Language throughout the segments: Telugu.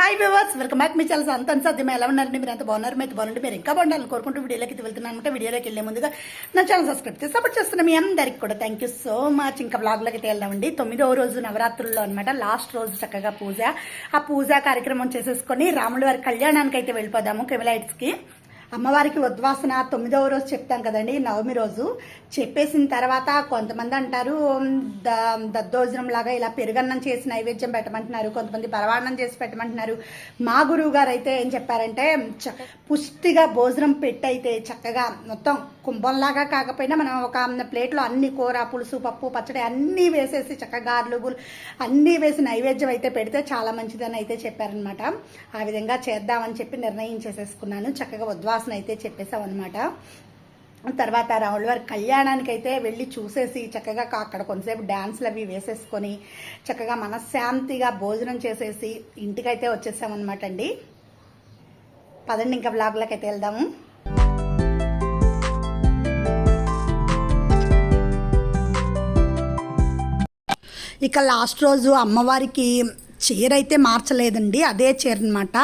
హాయ్ వివర్స్ వెల్కమ్ బ్యాక్ మీ చాలా సంతం సాధ్యమే ఎలా ఉన్నారండి? మీరు ఎంత బాగున్నారు? మీరు బాగుంటే మీరు ఇంకా బాగుండాలని కోరుకుంటూ వీడియోలోకి అయితే వెళ్తున్నాను అనమాట. వీడియోలోకి వెళ్ళే ముందుగా నా ఛానల్ సబ్స్క్రైబ్ చేసి సపోర్ట్ చేస్తున్న మీ అందరికి కూడా థ్యాంక్ యూ సో మచ్ ఇంకా బ్లాగ్లోకి అయితే వెళ్దామండి. తొమ్మిదవ రోజు నవరాత్రుల్లో అనమాట. లాస్ట్ రోజు చక్కగా పూజ. ఆ పూజ కార్యక్రమం చేసేసుకొని రాముల వారి కళ్యాణానికి అయితే వెళ్ళిపోదాము కెమెలైట్స్కి అమ్మవారికి ఉద్వాసన తొమ్మిదవ రోజు చెప్తాం కదండి నవమి రోజు. చెప్పేసిన తర్వాత కొంతమంది అంటారు ద దద్దోజనం లాగా ఇలా పెరుగన్నం చేసి నైవేద్యం పెట్టమంటున్నారు కొంతమంది పరవాన్నం చేసి పెట్టమంటున్నారు. మా గురువు గారు అయితే ఏం చెప్పారంటే పుష్టిగా భోజనం పెట్టయితే చక్కగా మొత్తం కుంభంలాగా కాకపోయినా మనం ఒక ప్లేట్లో అన్ని కూర పులుసు పప్పు పచ్చడి అన్నీ వేసేసి చక్కగా గులు అన్నీ వేసి నైవేద్యం అయితే పెడితే చాలా మంచిదని అయితే చెప్పారనమాట ఆ విధంగా చేద్దామని చెప్పి నిర్ణయం చేసేసుకున్నాను చక్కగా ఉద్వాసన అయితే చెప్పేశామన్నమాట. తర్వాత రాముల వారి కళ్యాణానికి అయితే వెళ్ళి చూసేసి చక్కగా కా- అక్కడ కొంతసేపు డ్యాన్స్లు అవి వేసేసుకొని చక్కగా మనశ్శాంతిగా భోజనం చేసేసి ఇంటికైతే వచ్చేసామన్నమాట అండి. పదండి ఇంకా బ్లాగ్లోకి అయితే వెళ్దాము. ఇక లాస్ట్ రోజు అమ్మవారికి చీర అయితే మార్చలేదండి అదే చీర అనమాట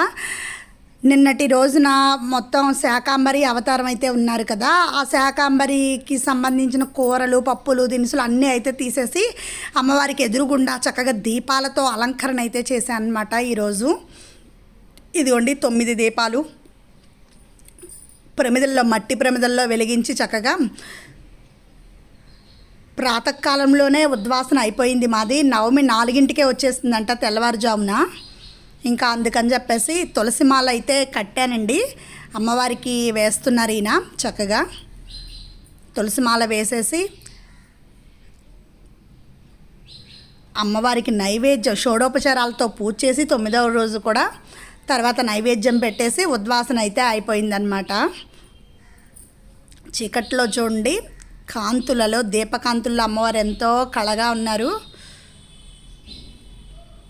నిన్నటి రోజున మొత్తం శాకాంబరి అవతారం అయితే ఉన్నారు కదా ఆ శాకాంబరికి సంబంధించిన కూరలు పప్పులు దినుసులు అన్నీ అయితే తీసేసి అమ్మవారికి ఎదురుగుండా చక్కగా దీపాలతో అలంకరణ అయితే చేశాను అనమాట ఈరోజు. ఇదిగోండి తొమ్మిది దీపాలు. ప్రమిదల్లో మట్టి ప్రమిదల్లో వెలిగించి చక్కగా ప్రాతకాలంలోనే ఉద్వాసన అయిపోయింది మాది. నవమి నాలుగింటికే వచ్చేసిందంట తెల్లవారుజామున. ఇంకా అందుకని చెప్పేసి తులసి మాల అయితే కట్టానండి. అమ్మవారికి వేస్తున్నారు ఈయన చక్కగా. తులసి మాల వేసేసి అమ్మవారికి నైవేద్యం షోడోపచారాలతో పూజ చేసి తొమ్మిదవ రోజు కూడా తర్వాత నైవేద్యం పెట్టేసి ఉద్వాసన అయితే అయిపోయిందనమాట చీకట్లో చూడండి. కాంతులలో దీపకాంతుల్లో అమ్మవారు ఎంతో కళగా ఉన్నారు.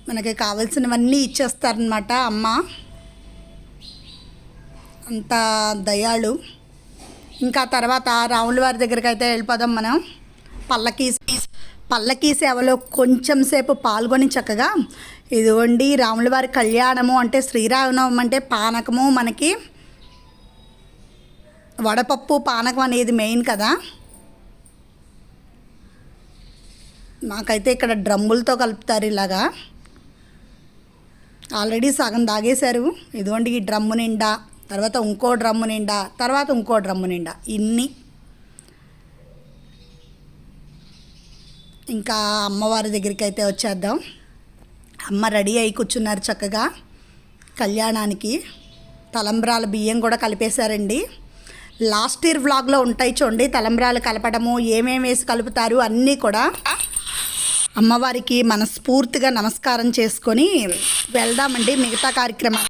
మనకి కావలసినవన్నీ ఇచ్చేస్తారనమాట అమ్మ. అంత దయాళు. ఇంకా తర్వాత రాముల వారి దగ్గరికి అయితే వెళ్ళిపోదాం మనం. పల్లకీ పల్లకీ సేవలో కొంచెం సేపు పాల్గొని చక్కగా ఇదిగోండి రాముల వారి కళ్యాణము అంటే శ్రీరామనవం అంటే పానకము మనకి. వడపప్పు పానకం అనేది మెయిన్ కదా. నాకైతే ఇక్కడ డ్రమ్ములతో కలుపుతారు ఇలాగా. ఆల్రెడీ సగం తాగేశారు ఇదిగోండి ఈ డ్రమ్ము నిండా తర్వాత ఇంకో డ్రమ్ము నిండా తర్వాత ఇంకో డ్రమ్ము నిండా ఇన్ని. ఇంకా అమ్మవారి దగ్గరికి అయితే వచ్చేద్దాం. అమ్మ రెడీ అయి కూర్చున్నారు చక్కగా. కళ్యాణానికి తలంబ్రాల బియ్యం కూడా కలిపేశారండి. లాస్ట్ ఇయర్ వ్లాగ్లో ఉంటాయి చూడండి తలంబ్రాలు కలపడము ఏమేమి వేసి కలుపుతారు అన్నీ కూడా. అమ్మవారికి మనస్ఫూర్తిగా నమస్కారం చేసుకొని వెళ్దామండి మిగతా కార్యక్రమం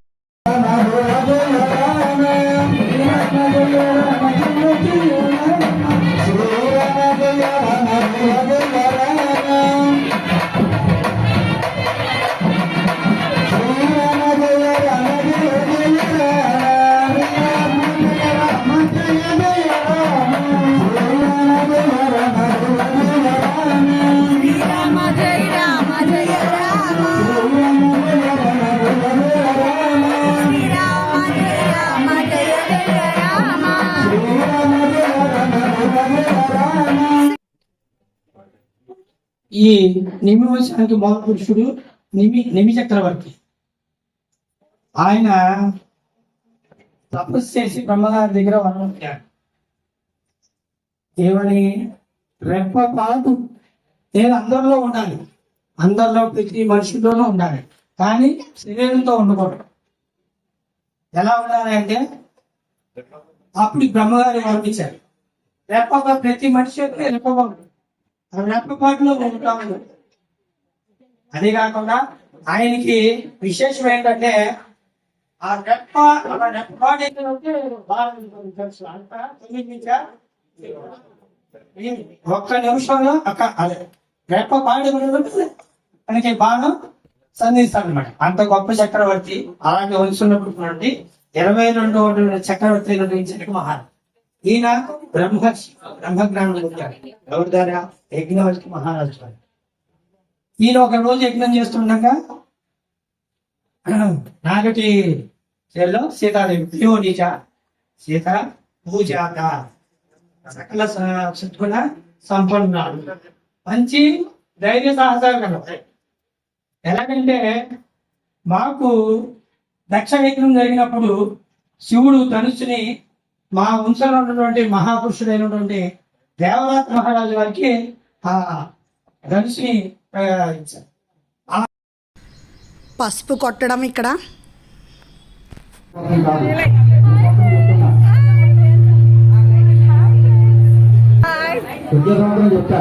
ఈ నిమి వంశానికి మూల పురుషుడు నిమి నిమి చక్రవర్తి. ఆయన తపస్సు చేసి బ్రహ్మగారి దగ్గర వరం వచ్చాడు ఏమని రెప్పపాటు నేను అందరిలో ఉండాలి. అందరిలో ప్రతి మనుషుల్లోనూ ఉండాలి. కానీ శరీరంతో ఉండకూడదు. ఎలా ఉండాలి అంటే అప్పుడు బ్రహ్మగారు బ్రహ్మగారి పంపించారు రెప్పగా ప్రతి మనిషి రెప్పబాబు రెప్ప ఆ ఉంటాము. అదే కాకుండా ఆయనకి విశేషం ఏంటంటే ఆ రెప్ప ఆ రెప్పపాటు ఒక్క నిమిషంలో అక్క అదే రెప్ప పాడి మనకి బాణం సంధిస్తాడు అనమాట అంత గొప్ప చక్రవర్తి అలాగే వంశున్నప్పుడు ఇరవై రెండు చక్రవర్తి నిర్వహించిన మహారాజు ఈయన బ్రహ్మ బ్రహ్మజ్ఞానం పొందాడు. ఎవరి ద్వారా యజ్ఞవల్కి మహారాజు గారు. ఈయన ఒక రోజు యజ్ఞం చేస్తుండగా నాగటి చేలో సీతాదేవి ప్రియో నీచ సీత పూజాత సకల సద్గుణ సంపన్నురాలు. మంచి ధైర్య సాహసాలు. కలవు ఎలాగంటే మాకు దక్ష యజ్ఞం జరిగినప్పుడు శివుడు ధనుసుని మా వంశంలో ఉన్నటువంటి మహాపురుషుడైనటువంటి దేవరాత మహారాజు వారికి ఆ ధనుసుని ప్రయోగించారు. పసుపు కొట్టడం ఇక్కడ. చెప్తా.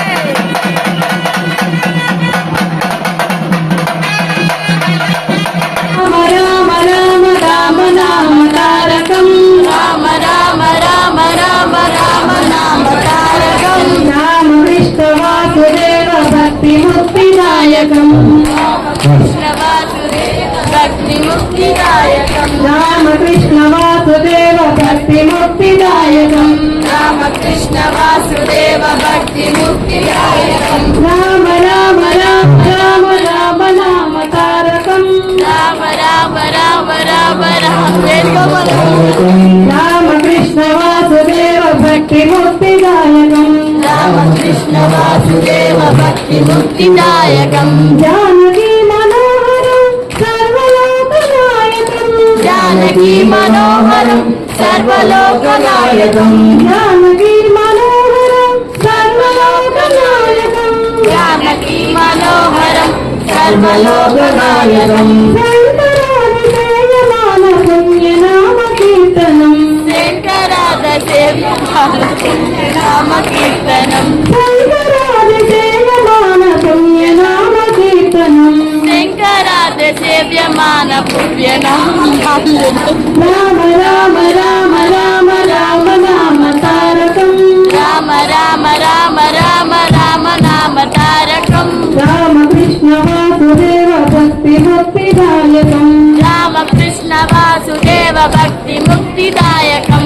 రామ రామ కృష్ణ వాసుదేవ భక్తి ముక్తిదాయకం రామ కృష్ణ వాసుదేవ భక్తి ముక్తిదాయకం జానకి మనోహరం సర్వలోకనాయకం జానకి మనోహరం సర్వలోకనాయకం. జానకి మనోహరం సర్వలోకనాయకం. జానకి మనోహరం సర్వలోకనాయకం. నామ కీర్తనం శంకరాద సేవ్యమాన పుణ్యనామ రామ రామ రామ రామ రామ నామ తారకం. రామ రామ రామ రామ రామ నామ తారకం. రామ కృష్ణ వాసుదేవ భక్తి ముక్తిదాయకం రామ కృష్ణ వాసుదేవ భక్తి ముక్తిదాయకం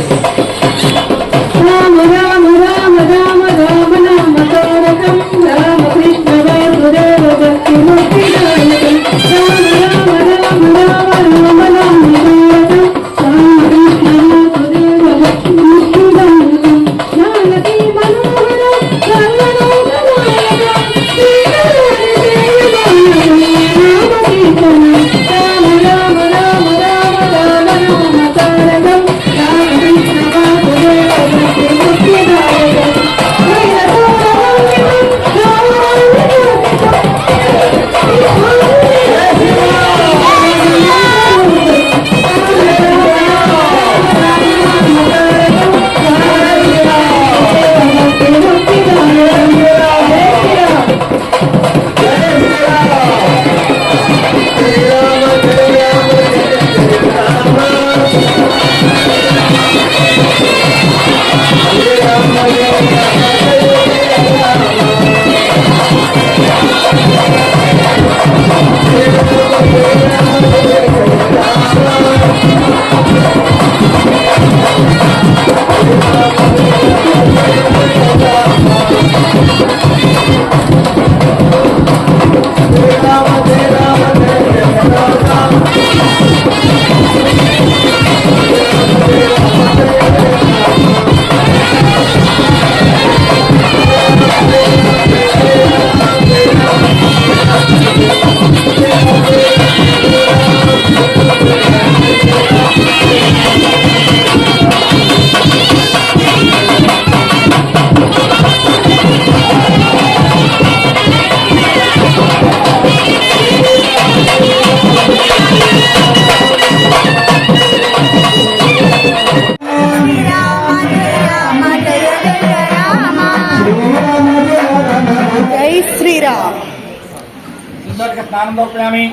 सुन्दरकस्नानन्दोपयामि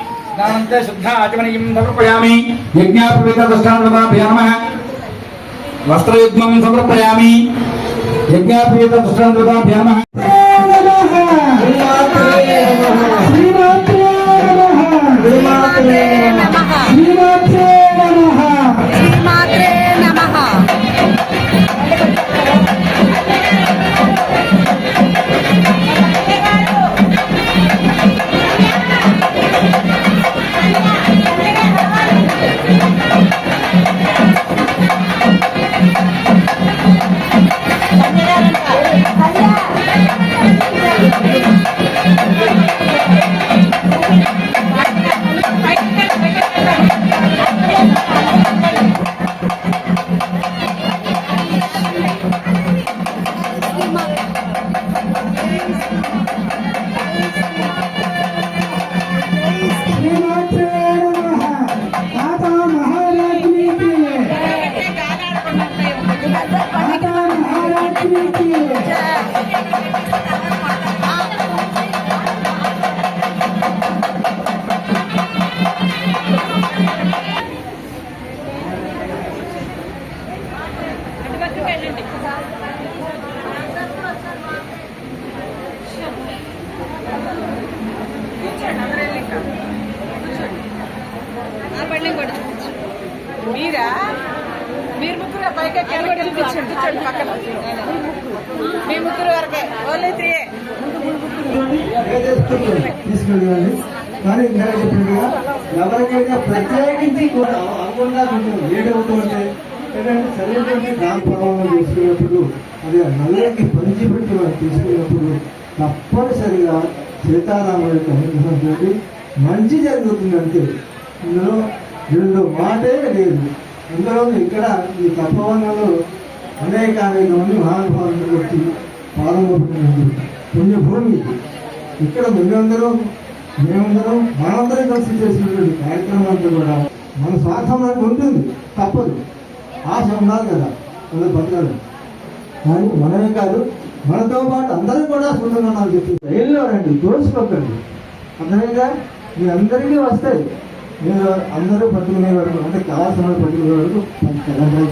समर्पयामि। यज्ञापवीतदुष्टान्तदाभ्यामः वस्त्रयुग्मं समर्पयामि। అనుకుండా ఏంటంటే సరైనటువంటి దాని ప్రభావం తీసుకున్నప్పుడు అదే నల్లకి పంచిపెట్టి వాళ్ళు తీసుకున్నప్పుడు తప్పనిసరిగా సీతారాముల యొక్క అనుగ్రహంతో మంచి జరుగుతుందంటే ఇందులో రెండు మాటే లేదు. అందులో ఇక్కడ ఈ తపోవనంలో అనేక అనేక మంది మహానుభావులు వచ్చి పాల్గొంటున్నారు పుణ్యభూమి ఇక్కడ మేమందరం మేమందరం మనందరం కలిసి చేసినటువంటి కార్యక్రమం అంతా కూడా మన స్వార్థం మనకు ఉంటుంది. తప్పదు. ఆశ ఉండాలి కదా. మన బతకాలి. కానీ మనమే కాదు మనతో పాటు అందరూ కూడా సుందరనాలు చెప్పి రైల్లో రండి తోసుకోకండి అర్థమైందా? మీ అందరికీ వస్తాయి. మీరు అందరూ పట్టుకునే వరకు అంటే కావాల్సిన పట్టుకునే వరకు తెలంగాణ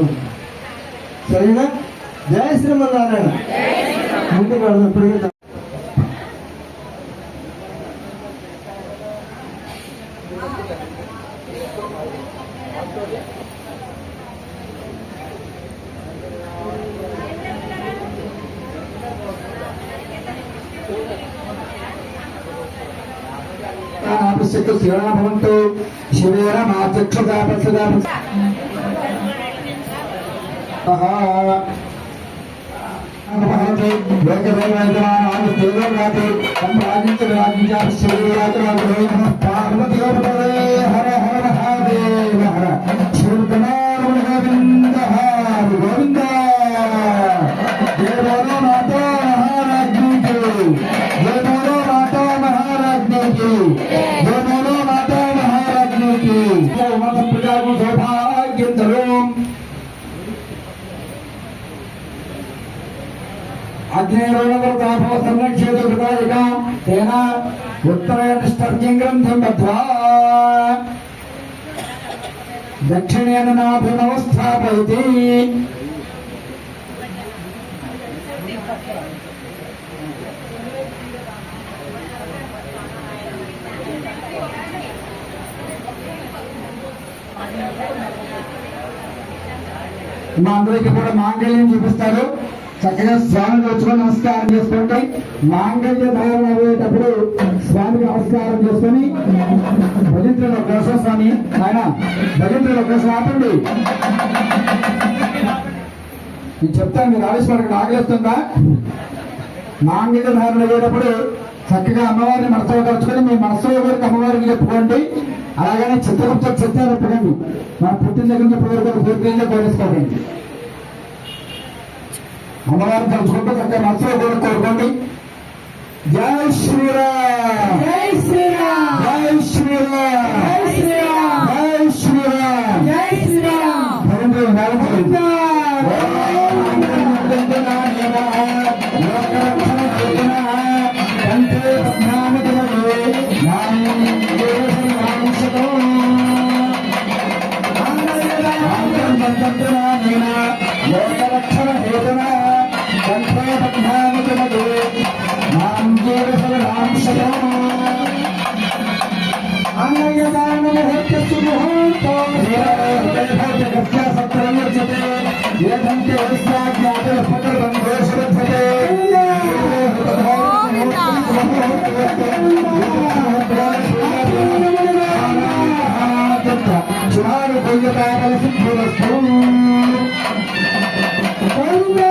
ఉంటాం సరేనా? జయ శ్రీమన్నారాయణ. ముందుకు వెళ్దాం. శివనా భవంతు. శివేన మాధ్యక్షుగా పక్షుగా హర హర మహాదేవ హర. శివగణారవింద గోవింద. అగ్నేరుణవృతాభో తేన ఉత్తరయనిష్టర్జ్యం గ్రంథం బద్ధ్వా దక్షిణేన నాభినవస్థాపయతి మా అందరికీ కూడా మాంగళ్యం చూపిస్తారు. చక్కగా స్వామిని వచ్చుకొని నమస్కారం చేసుకోండి మాంగళ్య ధారణ అయ్యేటప్పుడు స్వామికి నమస్కారం చేసుకొని భజంత్రుల కోసం స్వామి ఆయన భజంత్రుల కోసం ఆపండి. నేను చెప్తాను మీరు ఆవేశపడక ఆగేస్తుందా మాంగళ్య ధారణ అయ్యేటప్పుడు చక్కగా అమ్మవారిని మనసులో కలుచుకొని మీ మనసులో వరకు అమ్మవారికి చెప్పుకోండి. అలాగనే చిత్రగుప్త చిత్త చెప్పుకోండి మన పుట్టిన దగ్గర నుంచి పూర్తి పూర్తిగా కోరేసుకోండి అమ్మవారిని తలుచుకుంటూ చక్కగా మనసులో కూడా కోరుకోండి. జై శ్రీరామ్. జై శ్రీరామ్. జై Sriram. చునారు కొయ్యతాకల సిద్ధులస్తూ Govinda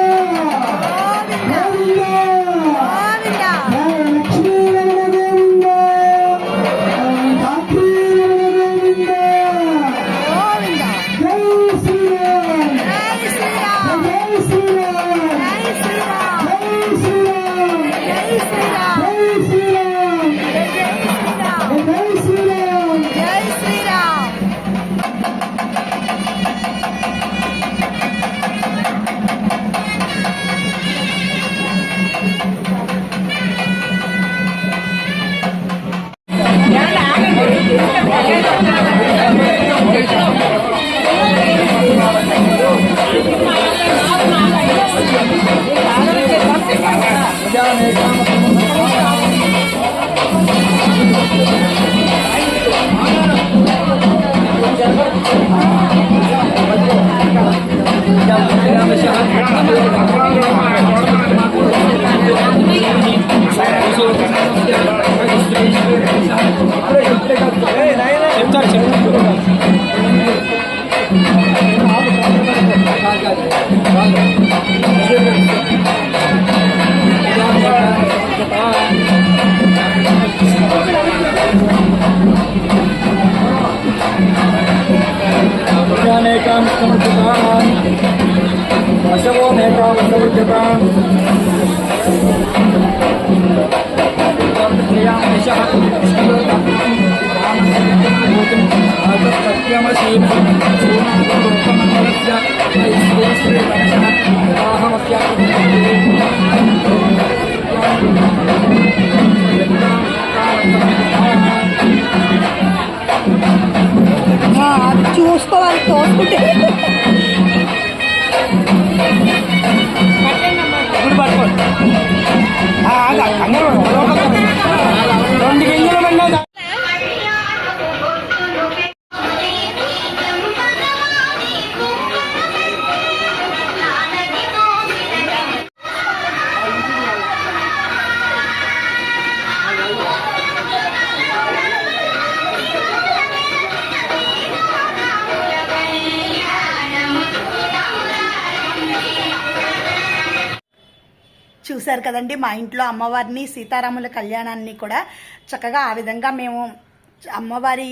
American summer Japan. Marshall American summer Japan. Terima kasih. అనేకాం సమర్పితాన్ వశవో మేకాం సమర్పితాన్ అది చూశారు కదండి మా ఇంట్లో అమ్మవారిని సీతారాముల కళ్యాణాన్ని కూడా చక్కగా ఆ విధంగా మేము అమ్మవారి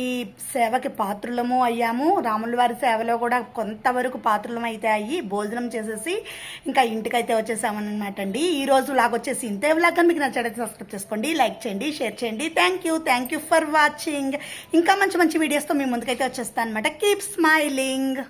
సేవకి పాత్రులము అయ్యాము. రాముల వారి సేవలో కూడా కొంతవరకు పాత్రులం అయితే అయ్యి భోజనం చేసేసి ఇంకా ఇంటికైతే వచ్చేసామన్నమాట అండి. ఈ రోజు లాగా వచ్చేసి ఇంతే లాగా మీకు నచ్చడైతే సబ్స్క్రైబ్ చేసుకోండి లైక్ చేయండి షేర్ చేయండి. Thank you thank you for watching ఇంకా మంచి మంచి వీడియోస్తో మీ ముందుకైతే వచ్చేస్తాను అనమాట కీప్ స్మైలింగ్